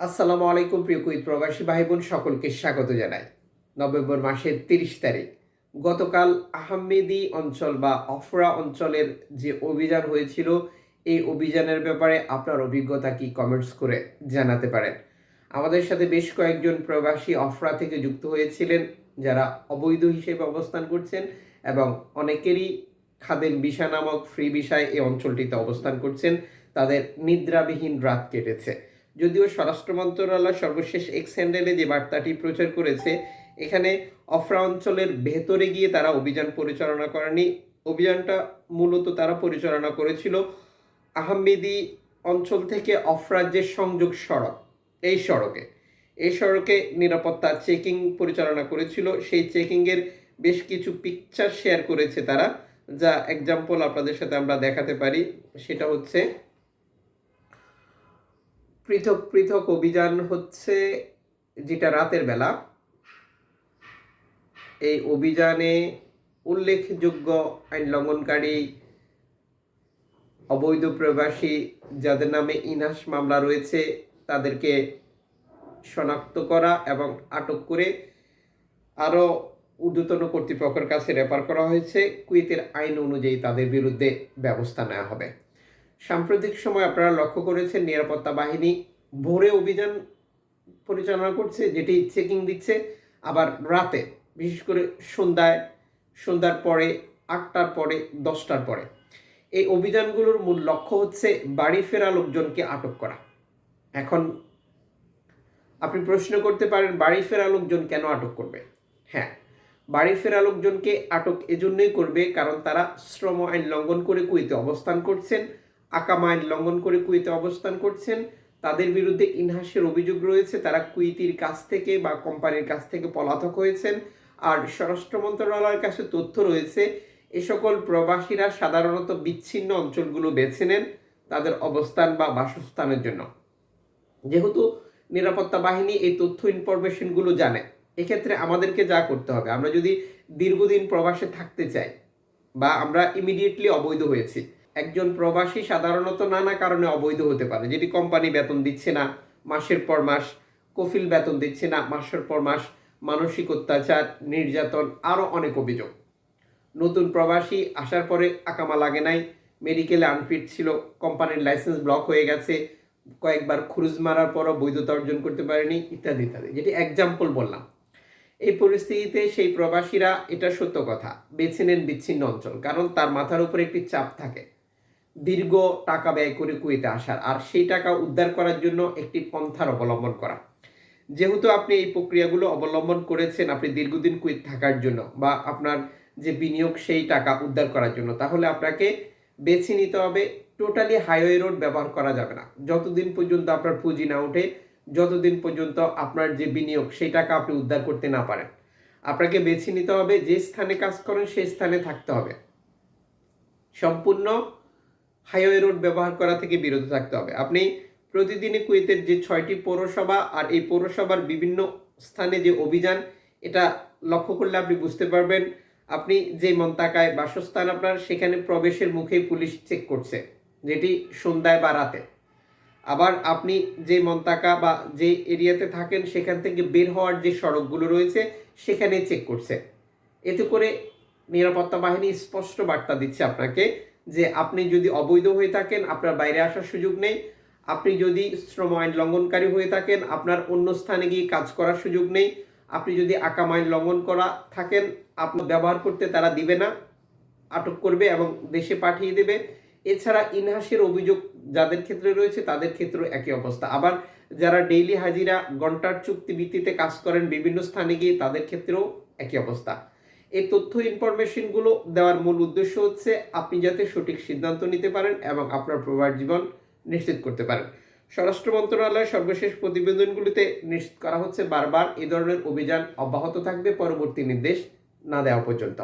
আসসালামু আলাইকুম প্রিয় কুইত প্রবাসী ভাই বোন সকলকে স্বাগত জানাই। নভেম্বর মাসের তিরিশ তারিখ। গতকাল আহমেদি অঞ্চল বা অফরা অঞ্চলের যে অভিযান হয়েছিল, এই অভিযানের ব্যাপারে আপনার অভিজ্ঞতা কি কমেন্টস করে জানাতে পারেন। আমাদের সাথে বেশ কয়েকজন প্রবাসী অফরা থেকে যুক্ত হয়েছিলেন, যারা অবৈধ হিসেবে অবস্থান করছেন এবং অনেকেরই খাদেম বিশা নামক ফ্রি বিষয় এই অঞ্চলটিতে অবস্থান করছেন। তাদের নিদ্রাবিহীন রাত কেটেছে। যদিও স্বরাষ্ট্র মন্ত্রণালয় সর্বশেষ এক্স হ্যান্ডেলে যে বার্তাটি প্রচার করেছে, এখানে অফরা অঞ্চলের ভেতরে গিয়ে তারা অভিযান পরিচালনা করেনি। অভিযানটা মূলত তারা পরিচালনা করেছিল আহমেদি অঞ্চল থেকে অফরার যে সংযোগ সড়ক, এই সড়কে। এই সড়কে নিরাপত্তা চেকিং পরিচালনা করেছিল। সেই চেকিংয়ের বেশ কিছু পিকচার শেয়ার করেছে তারা, যা এক্সাম্পল আপনাদের সাথে আমরা দেখাতে পারি। সেটা হচ্ছে পৃথক পৃথক অভিযান হচ্ছে যেটা রাতের বেলা। এই অভিযানে উল্লেখযোগ্য আইন লঙ্ঘনকারী অবৈধ প্রবাসী যাদের নামে ইনাস মামলা রয়েছে, তাদেরকে শনাক্ত করা এবং আটক করে আরও ঊর্ধ্বতন কর্তৃপক্ষের কাছে রেফার করা হয়েছে। কুয়েতের আইন অনুযায়ী তাদের বিরুদ্ধে ব্যবস্থা নেওয়া হবে। সাম্প্রতিক সময় আপনারা লক্ষ্য করেছেন নিরাপত্তা বাহিনী ভোরে অভিযান পরিচালনা করছে, যেটি চেকিং দিচ্ছে। আবার রাতে, বিশেষ করে সন্ধ্যায়, সন্ধ্যার পরে, আটটার পরে, দশটার পরে। এই অভিযানগুলোর মূল লক্ষ্য হচ্ছে বাড়ি ফেরা লোকজনকে আটক করা। এখন আপনি প্রশ্ন করতে পারেন, বাড়ি ফেরা লোকজন কেন আটক করবে? হ্যাঁ বাড়ি ফেরা লোকজনকে আটক এজন্যই করবে কারণ তারা শ্রম আইন লঙ্ঘন করে কুইতে অবস্থান করছেন। আকাম আইন লঙ্ঘন করে কুইতে অবস্থান করছেন। তাদের বিরুদ্ধে ইনহাসের অভিযোগ রয়েছে। তারা কুইতির কাছ থেকে বা কোম্পানির কাছ থেকে পলাতক হয়েছেন। আর স্বরাষ্ট্র মন্ত্রণালয়ের কাছে তথ্য রয়েছে, এ সকল প্রবাসীরা সাধারণত বিচ্ছিন্ন অঞ্চলগুলো বেছে নেন তাদের অবস্থান বা বাসস্থানের জন্য। যেহেতু নিরাপত্তা বাহিনী এই তথ্য ইনফরমেশনগুলো জানে, এক্ষেত্রে আমাদেরকে যা করতে হবে। আমরা যদি দীর্ঘদিন প্রবাসে থাকতে চাই বা আমরা ইমিডিয়েটলি অবৈধ হয়েছি একজন প্রবাসী সাধারণত নানা কারণে অবৈধ হতে পারে। যেটি কোম্পানি বেতন দিচ্ছে না, মাসের পর মাস কফিল বেতন দিচ্ছে না, মাসের পর মাস মানসিক অত্যাচার, নির্যাতন আরও অনেক অভিযোগ। নতুন প্রবাসী আসার পরে আকামা লাগে নাই, মেডিকেলে আনফিট ছিল, কোম্পানির লাইসেন্স ব্লক হয়ে গেছে, কয়েকবার খুরুজ মারার পরও বৈধতা অর্জন করতে পারেনি, ইত্যাদি ইত্যাদি। যেটি এক্সাম্পল বললাম। এই পরিস্থিতিতে সেই প্রবাসীরা এটা সত্য কথা, বেছে নেন বিচ্ছিন্ন অঞ্চল, কারণ তার মাথার উপরে একটি চাপ থাকে। দীর্ঘ টাকা ব্যয় করে কুয়েতে আসার, আর সেই টাকা উদ্ধার করার জন্য একটি পন্থার অবলম্বন করা। যেহেতু আপনি এই প্রক্রিয়াগুলো অবলম্বন করেছেন, আপনি দীর্ঘদিন কুয়েত থাকার জন্য বা আপনার যে বিনিয়োগ, সেই টাকা উদ্ধার করার জন্য, তাহলে আপনাকে বেছে নিতে হবে, টোটালি হাইওয়ে রোড ব্যবহার করা যাবে না। যতদিন পর্যন্ত আপনার পুঁজি না ওঠে, যতদিন পর্যন্ত আপনার যে বিনিয়োগ, সেই টাকা আপনি উদ্ধার করতে না পারেন, আপনাকে বেছে নিতে হবে, যে স্থানে কাজ করেন, সেই স্থানে থাকতে হবে। সম্পূর্ণ হাইওয়ে রোড ব্যবহার করা থেকে বিরত থাকতে হবে। আপনি প্রতিদিনই কুয়েতের যে ছয়টি পৌরসভা আর এই পৌরসভার বিভিন্ন স্থানে যে অভিযান, এটা লক্ষ্য করলে আপনি বুঝতে পারবেন, আপনি যে মন্তাকায় বাসস্থান আপনার, সেখানে প্রবেশের মুখেই পুলিশ চেক করছে, যেটি সন্ধ্যায় বা রাতে। আবার আপনি যে মন্তাকা বা যে এরিয়াতে থাকেন, সেখান থেকে বের হওয়ার যে সড়কগুলো রয়েছে, সেখানে চেক করছে। এতে করে নিরাপত্তা বাহিনী স্পষ্ট বার্তা দিচ্ছে আপনাকে যে আপনি যদি অবৈধ হয়ে থাকেন, আপনার বাইরে আসার সুযোগ নেই। আপনি যদি শ্রম আইন লঙ্ঘনকারী হয়ে থাকেন, আপনার অন্য স্থানে গিয়ে কাজ করার সুযোগ নেই। আপনি যদি আকাম আইন লঙ্ঘন করা থাকেন আপনার ব্যবহার করতে তারা দিবে না, আটক করবে এবং দেশে পাঠিয়ে দেবে। এছাড়া ইনহাসের অভিযোগ যাদের ক্ষেত্রে রয়েছে, তাদের ক্ষেত্রেও একই অবস্থা। আবার যারা ডেইলি হাজিরা ঘণ্টার চুক্তি ভিত্তিতে কাজ করেন বিভিন্ন স্থানে গিয়ে, তাদের ক্ষেত্রেও একই অবস্থা। এই তথ্য ইনফরমেশনগুলো দেওয়ার মূল উদ্দেশ্য হচ্ছে আপনি যাতে সঠিক সিদ্ধান্ত নিতে পারেন এবং আপনার প্রবাহ জীবন নিশ্চিত করতে পারেন। স্বরাষ্ট্র মন্ত্রণালয়ের সর্বশেষ প্রতিবেদনগুলিতে নিশ্চিত করা হচ্ছে বারবার এ ধরনের অভিযান অব্যাহত থাকবে, পরবর্তী নির্দেশ না দেওয়া পর্যন্ত।